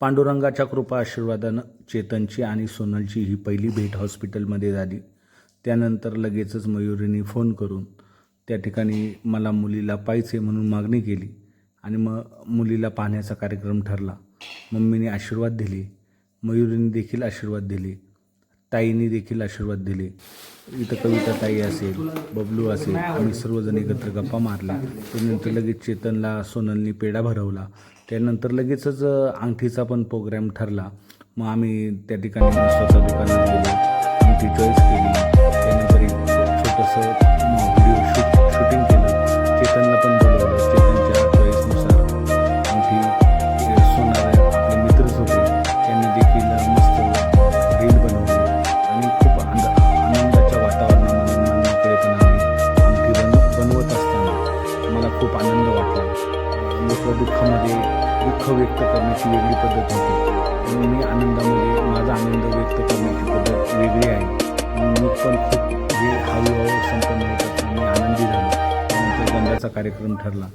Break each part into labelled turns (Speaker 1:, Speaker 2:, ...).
Speaker 1: पांडुरंगाच्या कृपा आशीर्वादानं चेतनची आणि सोनलची ही पहिली भेट हॉस्पिटलमध्ये झाली. त्यानंतर लगेचच मयुरीने फोन करून त्या ठिकाणी मला मुलीला पाहिजे म्हणून मागणी केली आणि मग मुलीला पाहण्याचा कार्यक्रम ठरला. मम्मीने आशीर्वाद दिले मयुरीने देखील आशीर्वाद दिले ताईने देखील आशीर्वाद दिले. इथं कविता ताई असेल बबलू असेल आम्ही सर्वजण एकत्र गप्पा मारल्या. त्यानंतर लगेच चेतनला सोनलनी पेढा भरवला. त्यानंतर लगेचच अंगठीचा पण प्रोग्राम ठरला. मग आम्ही त्या ठिकाणी स्वतः दुकानात गेलो. अंगठी चॉईस केली. त्यानंतर एक छोटंसं व्हिडिओ शूट शूटिंग केलं. चेतनला पण बोलवलं. चेतनच्या चॉईसनुसार अंगठी सोनार आपले मित्रच होते. त्यांनी देखील मस्त रील बनवली. आणि खूप आनंद आनंदाच्या वातावरणामध्ये मनमोकळेपणाने अंगठी बन बनवत असताना मला खूप आनंद वाटला. लोक दुःखामध्ये दुःख व्यक्त करण्याची वेगळी पद्धत होती. आणि मी आनंदामध्ये माझा आनंद व्यक्त करण्याची पद्धत वेगळी आहे. म्हणून मी पण खूप जे हळूहळू संपन्न होत मी आनंदी झालो. त्यानंतर गंधाचा कार्यक्रम ठरला.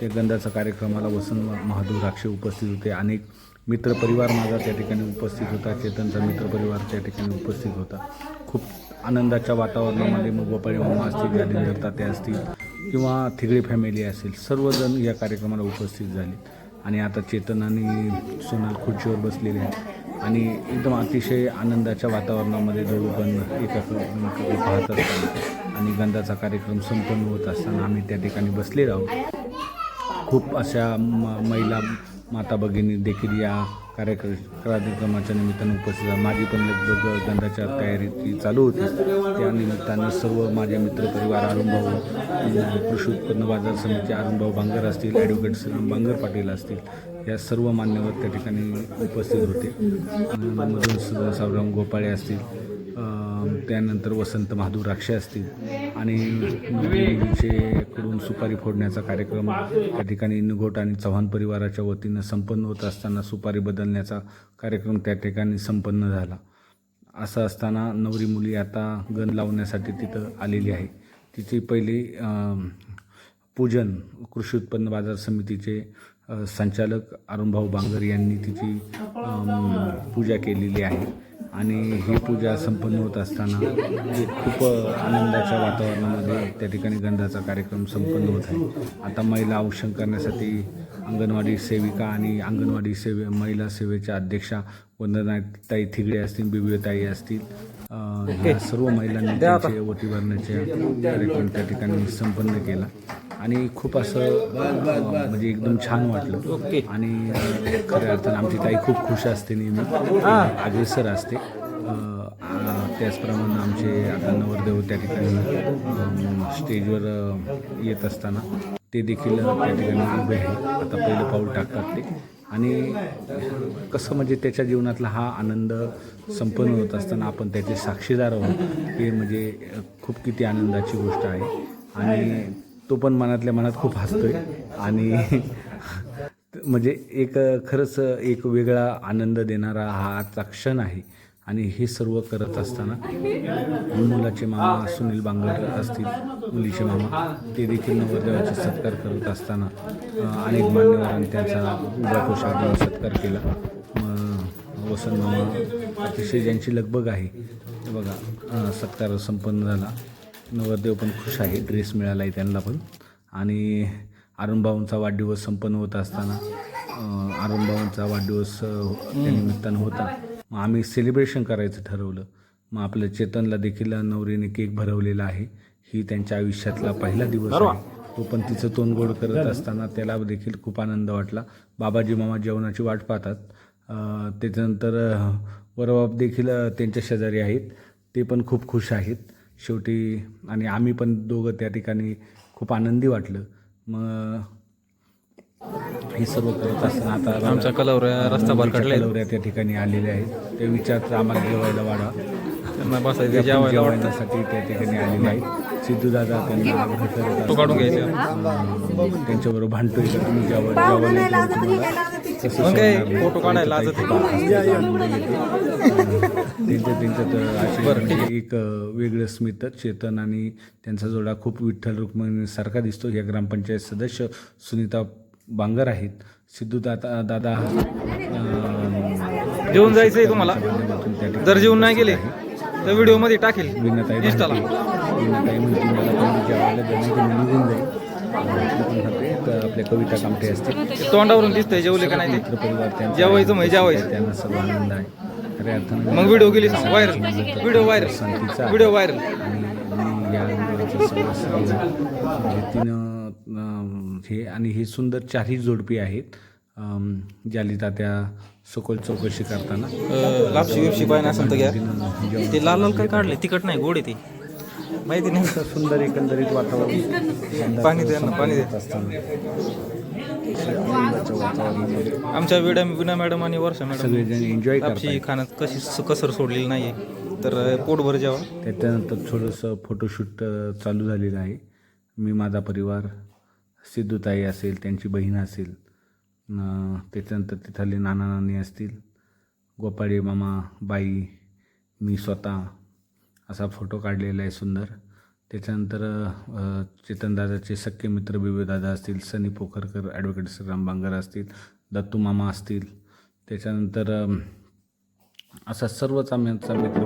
Speaker 1: त्या गंधाचा कार्यक्रमाला वसंत महादेव राक्षे उपस्थित होते. अनेक मित्रपरिवार माझा त्या ठिकाणी उपस्थित होता. चेतनचा मित्रपरिवार त्या ठिकाणी उपस्थित होता. खूप आनंदाच्या वातावरणामध्ये मग गोपाळी मामा असतील यादिंदर ते असतील किंवा थिगळे फॅमिली असेल सर्वजण या कार्यक्रमाला उपस्थित झाले. आणि आता चेतन आणि सोनल खुर्चीवर बसलेले आहेत. आणि एकदम अतिशय आनंदाच्या वातावरणामध्ये दोघं पण एकाकडे पाहत असताना आणि गंधाचा कार्यक्रम संपन्न होत असताना आम्ही त्या ठिकाणी बसलेलो आहोत. खूप अशा म महिला माता भगिनी देखील या कार्यक्रमाच्या निमित्तानं उपस्थित माझी पण लगभग गंधाच्या तयारी ती चालू होती. त्या निमित्तानं सर्व माझे मित्रपरिवार अरुणभाऊ कृषी उत्पन्न बाजार समिती अरुणभाऊ बांगर असतील ॲडव्होकेट श्रीराम बांगर पाटील असतील या सर्व मान्यवर त्या ठिकाणी उपस्थित होते. मधून सावराम गोपाळे असतील त्यानंतर वसंत महादू राक्षे असतील. आणि कडून सुपारी फोडण्याचा कार्यक्रम त्या ठिकाणी निघोट आणि चव्हाण परिवाराच्या वतीनं संपन्न होत असताना सुपारी बदलण्याचा कार्यक्रम त्या ठिकाणी संपन्न झाला. असं असताना नवरी मुली आता गण लावण्यासाठी तिथं आलेली आहे. तिची पहिली पूजन कृषी उत्पन्न बाजार समितीचे संचालक अरुणभाऊ बांगर यांनी तिची पूजा केलेली आहे. आणि ही पूजा संपन्न होत असताना खूप आनंदाच्या वातावरणामध्ये त्या ठिकाणी गंधाचा कार्यक्रम संपन्न होत आहे. आता महिला औषण करण्यासाठी अंगणवाडी सेविका आणि अंगणवाडी सेवे महिला सेवेच्या अध्यक्षा वंदनाताई थिगडे असतील बिबिताई असतील ह्या सर्व महिलांनी त्यांचे ओटी भरण्याचे कार्यक्रम त्या ठिकाणी संपन्न केला. आणि खूप असं म्हणजे एकदम छान वाटलं. आणि अ, खऱ्या अर्थानं आमची ताई खूप खुश असते नेहमी. अग्रेसर असते. त्याचप्रमाणे आमचे आता नवरदेव त्या ठिकाणी स्टेजवर येत असताना ते देखील त्या ठिकाणी उभे आहे आता पहिलं पाऊल टाकतात ते. आणि कसं म्हणजे त्याच्या जीवनातला हा आनंद संपन्न होत असताना आपण त्याचे साक्षीदार आहोत हे म्हणजे खूप किती आनंदाची गोष्ट आहे. आणि तो पण मनातल्या मनात खूप हसतोय. आणि म्हणजे एक खरंच एक वेगळा आनंद देणारा हा आजचा क्षण आहे. आणि हे सर्व करत असताना मुलाचे मामा सुनील बांगर असतील मुलीचे मामा ते देखील नवरदेवाचे सत्कार करत असताना अनेक मान्यवरांनी त्यांचा उभा देऊन सत्कार केला. वसंत मामा अतिशय ज्यांची लगबग आहे बघा सत्कार संपन्न झाला. नवरदेव पण खुश आहे. ड्रेस मिळाला आहे त्यांना पण. आणि अरुणभाऊंचा वाढदिवस संपन्न होत असताना अरुणभाऊंचा वाढदिवस त्या निमित्तानं होता. मग आम्ही सेलिब्रेशन करायचं ठरवलं. मग आपल्या चेतनला देखील नवरीने केक भरवलेला आहे. ही त्यांच्या आयुष्यातला पहिला दिवस आहे. तो पण तिचं तोंड गोड करत असताना त्याला देखील खूप आनंद वाटला. बाबाजी मामा जेवणाची वाट पाहतात. त्याच्यानंतर अ, वरबाप देखील त्यांच्या शेजारी आहेत. ते पण खूप खुश आहेत. शेवटी आणि आम्ही पण दोघं त्या ठिकाणी खूप आनंदी वाटलं. मग हे सर्व करत असताना आता
Speaker 2: आमच्या कलवऱ्या रस्ता काढले
Speaker 1: कलवऱ्या त्या ठिकाणी आलेल्या आहेत. ते विचारतात आम्हाला जेवायला वाढा
Speaker 2: त्यांना बसायचं जेवायला वाटतं
Speaker 1: जेवण्यासाठी त्या ठिकाणी आलेले आहेत. सिद्धूदादा त्यांना आग्रह करत
Speaker 2: तो काढून
Speaker 1: असताना,
Speaker 2: घ्यायचा.
Speaker 1: अं, त्यांच्याबरोबर भांडतोय का तुम्ही? तुम्हाला? तसं
Speaker 2: मग काय,
Speaker 1: सोडणार नाही.
Speaker 2: फोटो काढायला लाजत
Speaker 1: त्यांच्या त्यांच्यात म्हणजे एक वेगळं स्मित चेतन आणि त्यांचा जोडा खूप विठ्ठल रुक्मिणीसारखा दिसतो. या ग्रामपंचायत सदस्य सुनीता बांगर आहेत. सिद्धू दादा दादा
Speaker 2: जेवून जायचंय तुम्हाला.
Speaker 1: माध्यमातून त्या ठिकाणी
Speaker 2: जर जेवून नाही गेले तर व्हिडिओमध्ये टाकेल.
Speaker 1: विनाताई
Speaker 2: इंस्टाला
Speaker 1: म्हणते- विनाताई म्हणते मला पहिली जेवायला द्या, नाही तर मी निघून जाईल अं, ती पण म्हणते, तर आपल्या कविता कामटे असतील.
Speaker 2: तोंडावरून दिसतंय जेवले का नाही
Speaker 1: त्यांचा
Speaker 2: जेवायचं म्हणजे जेवायचं.
Speaker 1: त्यांना सर्व आनंद आहे. खऱ्या अर्थानं
Speaker 2: मग व्हिडिओ गेली सांग व्हायरल व्हिडिओ व्हायरल
Speaker 1: संतीचा
Speaker 2: व्हिडिओ व्हायरल
Speaker 1: आणि मी या मुलाचं सगळं सगळं म्हणजे तिनं अं, हे आणि हे सुंदर चारही जोडपी आहेत अं, ज्याली तात्या सखोल चौकशी करताना.
Speaker 2: लापशी बिपशी पाहिजे असेल तर घ्या. ते लाल लाल काय काढले तिखट नाही गोड आहे ते. माहिती नाही.
Speaker 1: सुंदर एकंदरीत वातावरण
Speaker 2: पाणी द्या ना, पाणी द्या. आमच्या विडा विना मॅडम आणि वर्षा मॅडम
Speaker 1: सगळेजण एन्जॉय करतात
Speaker 2: खाण्यात कशी कसर सोडलेली नाहीये. तर पोटभर जेवा.
Speaker 1: त्याच्यानंतर थोडंसं फोटोशूट अ, चालू झालेलं आहे. मी माझा परिवार सिद्धूताई असेल त्यांची बहीण असेल अ, त्याच्यानंतर तिथले नाना नानी असतील गोपाळे मामा बाई मी स्वतः असा फोटो काढलेला आहे सुंदर. त्याच्यानंतर चेतनदादाचे सख्खे मित्र दादा असतील सनी पोखरकर ॲडव्होकेट श्रीराम बांगर असतील दत्तू मामा असतील. त्याच्यानंतर असा सर्वच आमचा मित्र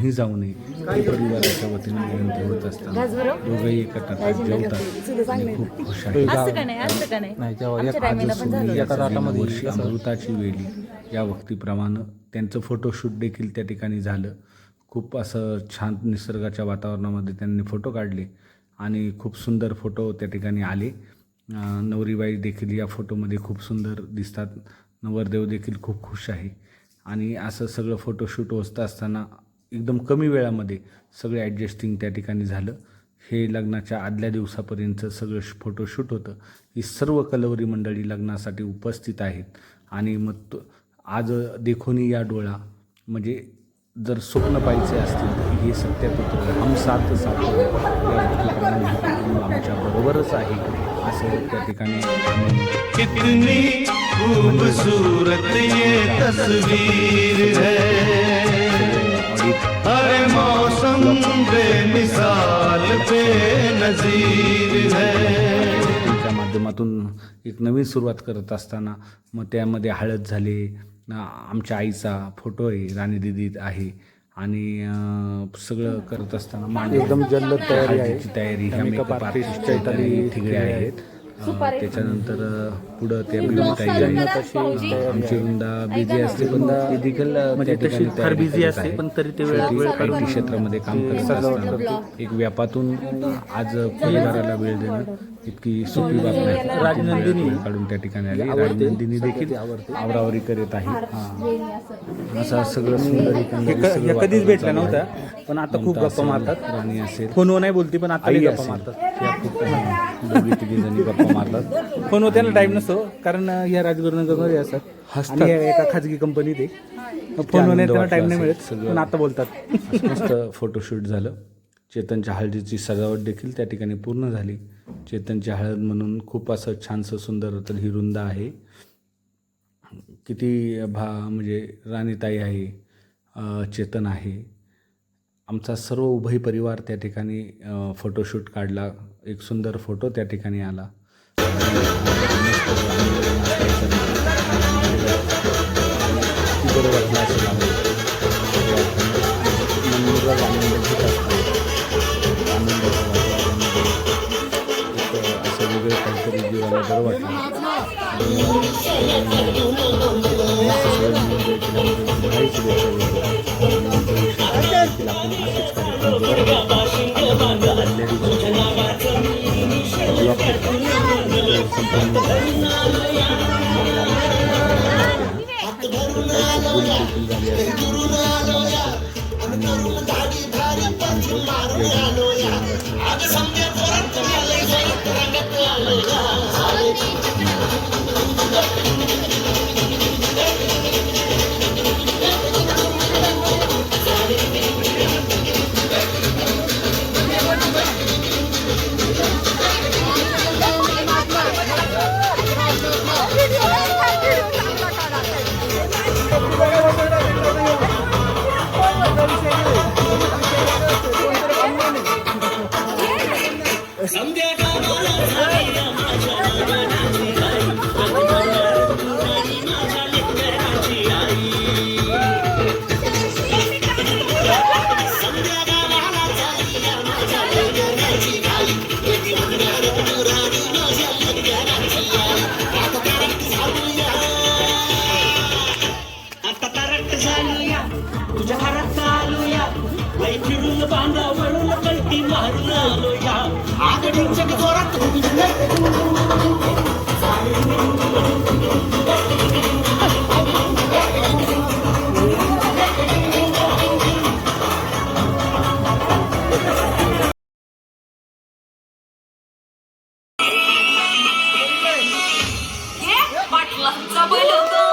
Speaker 1: कुणी जाऊ नये परिवाराच्या वतीने विनंती होत असताना दोघंही एका ताटात जेवतात. आणि खूप खुश आहेत. वर्षी अमृताची वेली या वक्तीप्रमाणे त्यांचं फोटोशूट देखील त्या ठिकाणी झालं. खूप असं छान निसर्गाच्या वातावरणामध्ये त्यांनी फोटो काढले आणि खूप सुंदर फोटो त्या ठिकाणी आले. नवरीबाई देखील या फोटोमध्ये खूप सुंदर दिसतात. नवरदेव देखील खूप खुश आहे. आणि असं सगळं फोटोशूट होत असताना एकदम कमी वेळामध्ये सगळं ॲडजस्टिंग त्या ठिकाणी झालं. हे लग्नाच्या आदल्या दिवसापर्यंत सगळं फोटोशूट होतं. ही सर्व कलवरी मंडळी लग्नासाठी उपस्थित आहेत. आणि मग तो आज देखोनी या डोळा म्हणजे जर स्वप्न पाहिजे असतील तर हे सत्यात उतरलं हम साथ साथ आमच्या बरोबरच आहे असं त्या ठिकाणी
Speaker 3: कितनी खूबसूरत ये तस्वीर है. हर मौसम बेमिसाल बेनजीर है।
Speaker 1: गोष्टींच्या माध्यमातून एक नवीन सुरुवात करत असताना मग त्यामध्ये हळद झाली ना आमच्या आईचा फोटो आहे राणी दिदी आहे आणि सगळं करत असताना मांड एकदम जल्लोद तयारी आहे. तयारी ह्या मेकअप आर्टिस्ट चैताली ठिगळे आहेत. त्याच्यानंतर पुढं आहेत आमची वृंदा बिझी असते पण ती देखील म्हणजे तशी फार बिझी असते पण तरी ते वेळ क्षेत्रामध्ये काम करत असताना एक व्यापातून आज परिवाराला वेळ देणं. इतकी सोपी बाब नाही राजनंदिनी. काढून त्या ठिकाणी आली. राजनंदिनी देखील आवरावरी करत आहे. असं. सगळं सुंदर
Speaker 4: कधीच भेटल्या नव्हत्या
Speaker 1: आहे.
Speaker 4: पण आता खूप गप्पा मारतात.
Speaker 1: राणी असेल.
Speaker 4: फोनवर नाही बोलती पण आता गप्पा मारतात.
Speaker 1: दोघी तिघी जणी गप्पा मारतात.
Speaker 4: फोनवर त्यांना टाईम नसतो कारण ह्या राजगुरुनगरमध्ये असतात. आणि एका खाजगी कंपनीत आहे. फोनवर नाही त्यांना टाईम नाही मिळत
Speaker 1: सगळं.
Speaker 4: पण आता बोलतात.
Speaker 1: मस्त फोटोशूट झालं. चेतनच्या हळदीची सजावट देखील त्या ठिकाणी पूर्ण झाली. चेतनची हळद म्हणून खूप असं छानसं सुंदर तर ही रुंद आहे. किती भा म्हणजे राणीताई आहे चेतन आहे. आमचा सर्व उभय परिवार त्या ठिकाणी फोटोशूट काढला. एक सुंदर फोटो त्या ठिकाणी आला. बरोबर काहीतरी जीवाला बरं वाटलं.
Speaker 5: Thank you.
Speaker 6: घालूया तुझ्या घरात चालूया वै फिरून बांधावरून कल्टी मारून आलोया. आगडीच्या
Speaker 5: забыли.